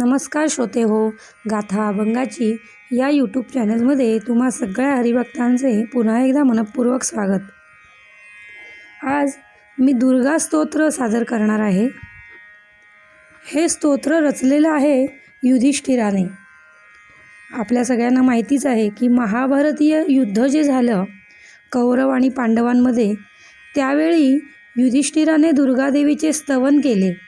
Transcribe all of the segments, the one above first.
नमस्कार श्रोते हो गाथा अभंगाची या यूट्यूब चॅनलमध्ये तुम्हा सगळ्या हरिभक्तांचे पुन्हा एकदा मनपूर्वक स्वागत. आज मी दुर्गा स्तोत्र सादर करणार आहे. हे स्तोत्र रचलेलं आहे युधिष्ठिराने. आपल्या सगळ्यांना माहितीच आहे की महाभारतीय युद्ध जे झालं कौरव आणि पांडवांमध्ये त्यावेळी युधिष्ठिराने दुर्गादेवीचे स्तवन केले.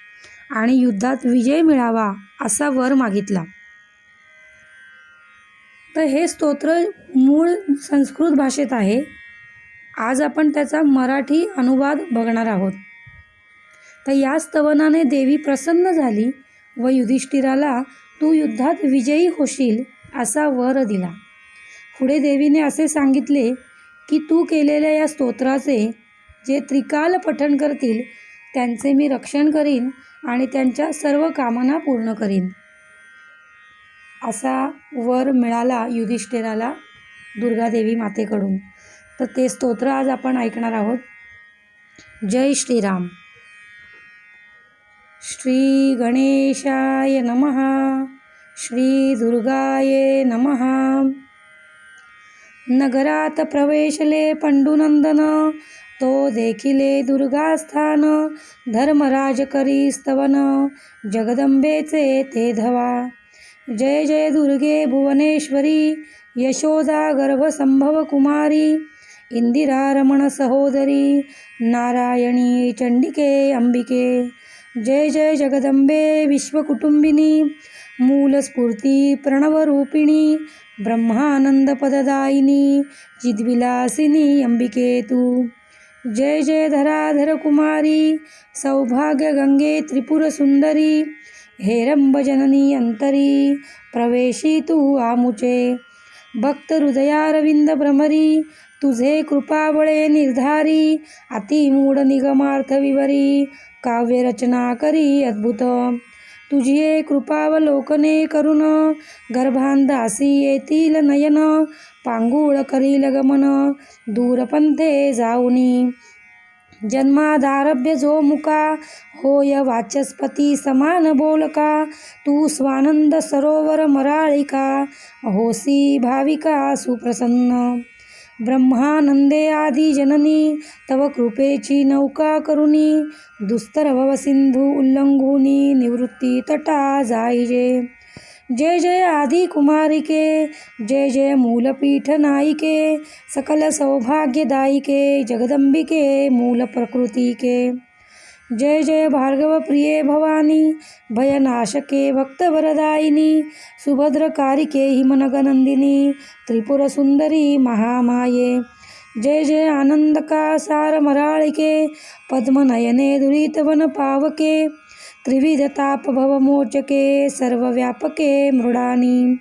आणि युद्धात विजय मिळावा असा वर मागितला. तर हे स्तोत्र मूळ संस्कृत भाषेत आहे. आज आपण त्याचा मराठी अनुवाद बघणार आहोत. तर या स्तवनाने देवी प्रसन्न झाली व युधिष्ठिराला तू युद्धात विजयी होशील असा वर दिला. पुढे देवीने असे सांगितले की तू केलेल्या या स्तोत्राचे जे त्रिकाल पठण करतील त्यांचे मी रक्षण करीन आणि त्यांच्या सर्व कामना पूर्ण करीन. असा वर मिळाला युधिष्ठिराला दुर्गादेवी मातेकडून. तर ते स्तोत्र आज आपण ऐकणार आहोत. जय श्रीराम. श्री गणेशाय नमः. श्री दुर्गाये नमः. नगरात प्रवेशले पंडुनंदन. तो देखिले दुर्गास्थान धर्मराज करी स्तवन जगदंबेचे ते धवा. जय जय दुर्गे भुवनेश्वरी यशोदा गर्भसंभव कुमारी इंदिरा रमण सहोदरी नारायणी चंडिके अंबिके. जय जय जगदंबे विश्वकुटुंबिनी मूलस्फूर्ती प्रणवरूपिणी ब्रह्मानंदपददायिनी चिद्विलासिनी अंबिके तू जय जय धराधर कुमारी सौभाग्य गंगे त्रिपुरसुंदरी हेरंबजननी अंतरी प्रवेशी तू आमुचे. भक्त हृदयारविंद भ्रमरी तुझे कृपावळे निर्धारी अतिमूढ निगमार्थ विवरी काव्यरचना करी अद्भुत. तुझी कृपावलोकने करून गर्भांधासी येतील नयन. पांगुळ करील गमन. दूरपंथे जाऊनी. जन्मादारभ्य जो मुका. होय वाचस्पती समान बोलका. तू स्वानंद सरोवर मराळिका. होसी भाविका सुप्रसन्न. ब्रह्मानंदे आदि जननी तव कृपेची नौका करुणी दुस्तर भवसिंधू उल्लंघुनी निवृत्ती तटा जाईजे जय जय आदि कुमारिके जय जय मूलपीठ नायिके सकल सौभाग्यदायिके जगदंबिके मूलप्रकृतिके जय जय भार्गव प्रिये भवानी भयनाशके भक्तवरदायिनी सुभद्रकारिके हिमनगनंदिनी त्रिपुरसुंदरी महामाये। जय जय आनंदका पद्मनयने दुरितवन पावके त्रिविध सर्वव्यापके मृडानी।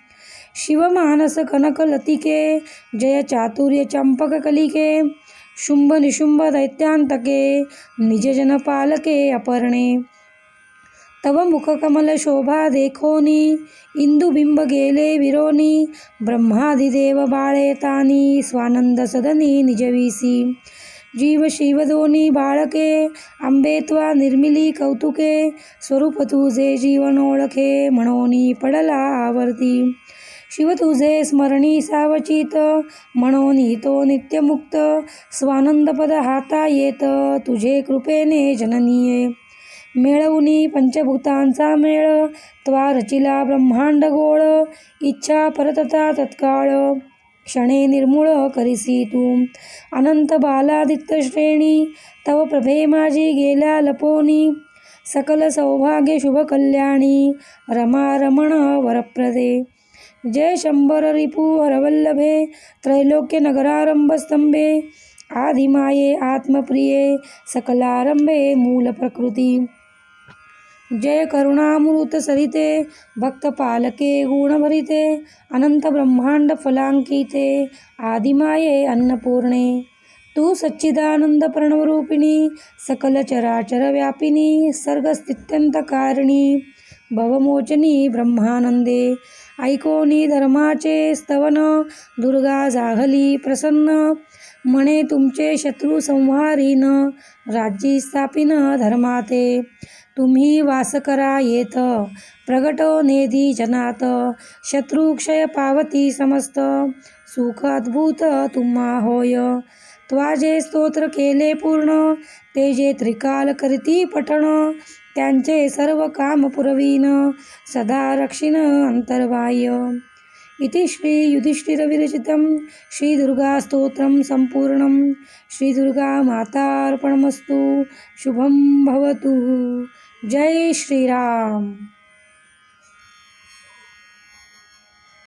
शिवमानसकनकलतिके जय चातुर्य चंपककलिके शुंभ निशुंभ दैत्यांतके निजजन पालके अपर्णे। तव मुखकमल शोभा देखोनी इंदुबिंब गेले विरोनी ब्रह्मादिदेव बाळे तानी स्वानंद सदनी निजवीसी जीव शिवदोनी बाळके आंबे त्वा निर्मिली कौतुके स्वरूप तुझे जीवन ओळखे म्हणोनी पडला आवर्ती। शिव तुझे स्मरणी सावचित म्हणून तो नित्यमुक्त. स्वानंदपद हाता येत तुझे कृपेने जननीये. मिळवणी पंचभूतांचा मेळ त्वा रचिला ब्रह्मांड गोळ इच्छा परतता तत्काळ. क्षणे निर्मूळ करिसी तू अनंत बालादित्य श्रेणी तव प्रभे माझी गेल्या लपोनी. सकल सौभाग्य शुभ कल्याणी रमा रमण वरप्रदे. जय शंभर हरवल्लभे त्रैलोक्य नगरारंभ स्तंभे आदिमाये आत्मप्रिये सकलारंभे मूलप्रकृति जय करुणामृतसरिते भक्तपालके गुणभरिते अनंत ब्रह्मांड फलांकिते आदिमाये अन्नपूर्णे। तू सच्चिदानंद प्रणवरूपिणी सकल चराचर व्यापिनी भवमोचनी ब्रह्मानंदे ऐकोनी धर्माचे स्तवन। दुर्गा जाहली प्रसन्न। म्हणे तुमचे शत्रू संहारीन। राज्यी स्थापिन धर्माते। तुम्ही वास करा येत। प्रगट नेधी जनात। शत्रुक्षय पावती समस्त। सुख अद्भुत तुम्हा होय। त्वाजे स्तोत्र केले पूर्ण ते जे त्रिकाल करती पठण त्यांचे सर्व काम पुरवीन सदा रक्षिण अंतर्बाह्य. इति श्री युधिष्ठिरविरचितं श्रीदुर्गास्तोत्रं सम्पूर्णं श्रीदुर्गामातार्पणमस्तु शुभं भवतु। जय श्रीराम।